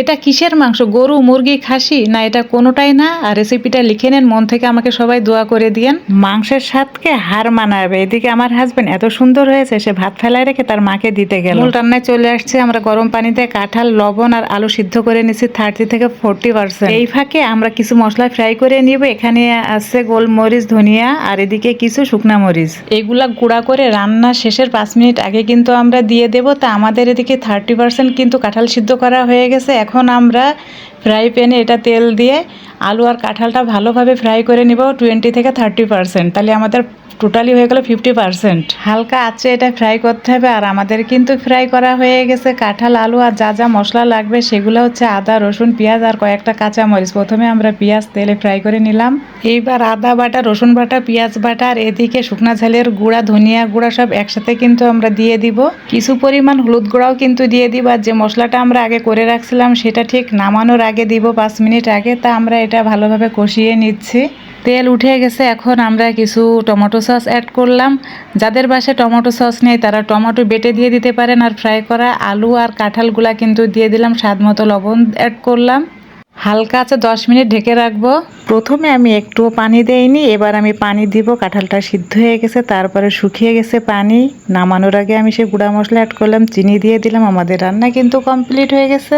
এটা কিসের মাংস? গরু মুরগি খাসি? না এটা কোনোটাই না? আর রেসিপিটা লিখে নেন মন থেকে আমাকে সবাই দোয়া করে দিয়েন। মাংসের স্বাদকে হার মানাবে। এদিকে আমার হাজবেন্ড এত সুন্দর হয়েছে সে ভাত ফেলায় রেখে তার মাকে দিতে গেল। রান্নায় চলে আসছে আমরা গরম পানিতে কাঁঠাল লবণ আর আলু সিদ্ধ করে নিছি থার্টি থেকে ফোরটি পার্সেন্ট এই ফাঁকে আমরা কিছু মশলা ফ্রাই করে নিব এখানে আছে গোলমরিচ ধনিয়া আর এদিকে কিছু শুকনা মরিচ। এগুলা গুঁড়া করে রান্না শেষের পাঁচ মিনিট আগে কিন্তু আমরা দিয়ে দেব তা আমাদের এদিকে থার্টি পার্সেন্ট কিন্তু কাঁঠাল সিদ্ধ করা হয়ে গেছে। এখন আমরা ফ্রাই প্যানে এটা তেল দিয়ে আলু আর কাঁঠালটা ভালোভাবে ফ্রাই করে নিব টোয়েন্টি থেকে থার্টি পার্সেন্ট তাহলে আমাদের টোটালি হয়ে গেল ফিফটি পার্সেন্ট হালকা আছে এটা ফ্রাই করতে হবে আর আমাদের কিন্তু ফ্রাই করা হয়ে গেছে কাঁঠাল, আলু আর যা যা মশলা লাগবে সেগুলো হচ্ছে আদা, রসুন, পেঁয়াজ আর কয়েকটা কাঁচা মরিচ প্রথমে আমরা পেঁয়াজ তেলে ফ্রাই করে নিলাম। এইবার আদা বাটা, রসুন বাটা, পেঁয়াজ বাটা আর এদিকে শুকনা ঝালের গুঁড়া, ধনিয়া গুঁড়া সব একসাথে কিন্তু আমরা দিয়ে দিব। কিছু পরিমাণ হলুদ গুঁড়াও কিন্তু দিয়ে দিব আর যে মশলাটা আমরা আগে করে রাখছিলাম সেটা ঠিক নামানোর আগে দিব পাঁচ মিনিট আগে, তা আমরা এটা ভালোভাবে কষিয়ে নিচ্ছি। তেল উঠে গেছে, এখন আমরা কিছু টমেটো সস অ্যাড করলাম। যাদের বাসায় টমেটো সস নেই, তারা টমেটো বেটে দিয়ে দিতে পারেন আর ফ্রাই করা আলু আর কাঁঠালগুলা কিন্তু দিয়ে দিলাম, স্বাদ মতো লবণ অ্যাড করলাম। হালকা আছে দশ মিনিট ঢেকে রাখব। প্রথমে আমি একটুও পানি দেইনি, এবার আমি পানি দিব, কাঁঠালটা সিদ্ধ হয়ে গেছে, তারপরে শুকিয়ে গেছে পানি। নামানোর আগে আমি সে গুঁড়া মশলা অ্যাড করলাম, চিনি দিয়ে দিলাম, আমাদের রান্না কিন্তু কমপ্লিট হয়ে গেছে।